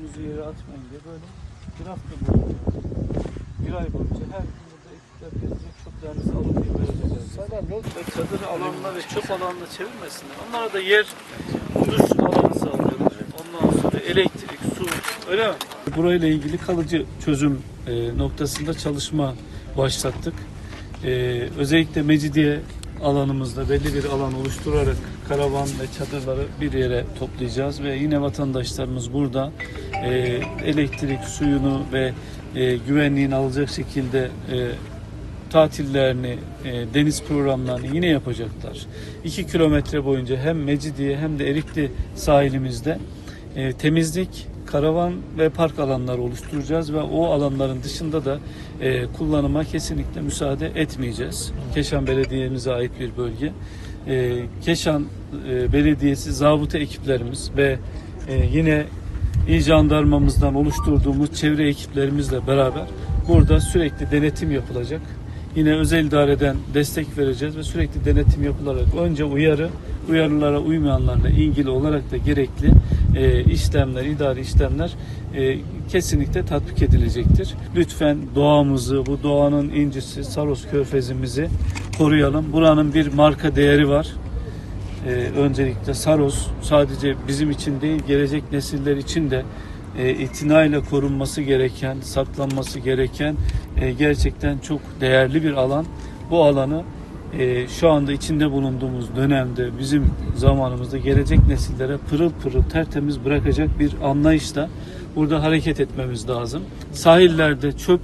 Çöpünüzü yere atmayın diye böyle bir hafta boyunca, bir ay boyunca her gün burada ekipler gelecek çöplerinizi alın diye. Sana ne Ve çadır alanına ve çöp alanına çevirmesinler. Onlara da yer, duş alanı sağlıyorlar. Ondan sonra elektrik, su, öyle mi? Burayla ilgili kalıcı çözüm e, noktasında çalışma başlattık. E, özellikle Mecidiye alanımızda belli bir alan oluşturarak karavan ve çadırları bir yere toplayacağız ve yine vatandaşlarımız burada e, elektrik, suyunu ve e, güvenliğini alacak şekilde e, tatillerini, e, deniz programlarını yine yapacaklar. 2 kilometre boyunca hem Mecidiye hem de Erikli sahilimizde e, temizlik, karavan ve park alanları oluşturacağız ve o alanların dışında da e, kullanıma kesinlikle müsaade etmeyeceğiz. Keşan Belediye'mize ait bir bölge. E, Keşan e, Belediyesi zabıta ekiplerimiz ve e, yine İl Jandarmamızdan oluşturduğumuz çevre ekiplerimizle beraber burada sürekli denetim yapılacak. Yine özel idareden destek vereceğiz ve sürekli denetim yapılarak önce uyarı, uyarılara uymayanlarla ilgili olarak da gerekli e, işlemler, idari işlemler e, kesinlikle tatbik edilecektir. Lütfen doğamızı, bu doğanın incisi Saros Körfezimizi koruyalım. Buranın bir marka değeri var. Ee, öncelikle Saros sadece bizim için değil gelecek nesiller için de e, itinayla korunması gereken, saklanması gereken e, gerçekten çok değerli bir alan. Bu alanı e, şu anda içinde bulunduğumuz dönemde bizim zamanımızda gelecek nesillere pırıl pırıl tertemiz bırakacak bir anlayışla burada hareket etmemiz lazım. Sahillerde çöp,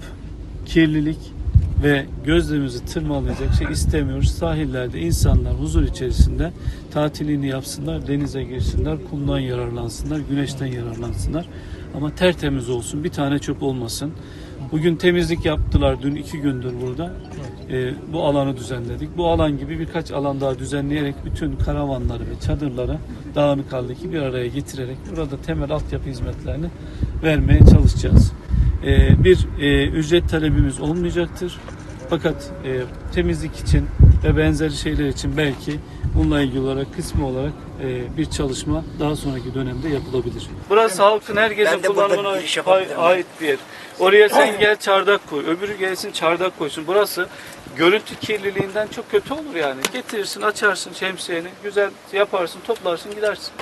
kirlilik ve gözlerimizi tırmalayacak şey istemiyoruz. Sahillerde insanlar huzur içerisinde tatilini yapsınlar, denize girsinler, kumdan yararlansınlar, güneşten yararlansınlar. Ama tertemiz olsun, bir tane çöp olmasın. Bugün temizlik yaptılar, dün iki gündür burada. Ee, bu alanı düzenledik. Bu alan gibi birkaç alan daha düzenleyerek bütün karavanları ve çadırları dağınık haldeki bir araya getirerek burada temel altyapı hizmetlerini vermeye çalışacağız. Ee, bir e, ücret talebimiz olmayacaktır. Fakat e, temizlik için ve benzeri şeyler için belki bununla ilgili olarak kısmi olarak e, bir çalışma daha sonraki dönemde yapılabilir. Burası halkın herkesin kullanımına ait bir yer. Oraya sen gel çardak koy, öbürü gelsin çardak koysun. Burası görüntü kirliliğinden çok kötü olur yani. Getirirsin, açarsın şemsiyeni, güzel yaparsın, toplarsın, gidersin.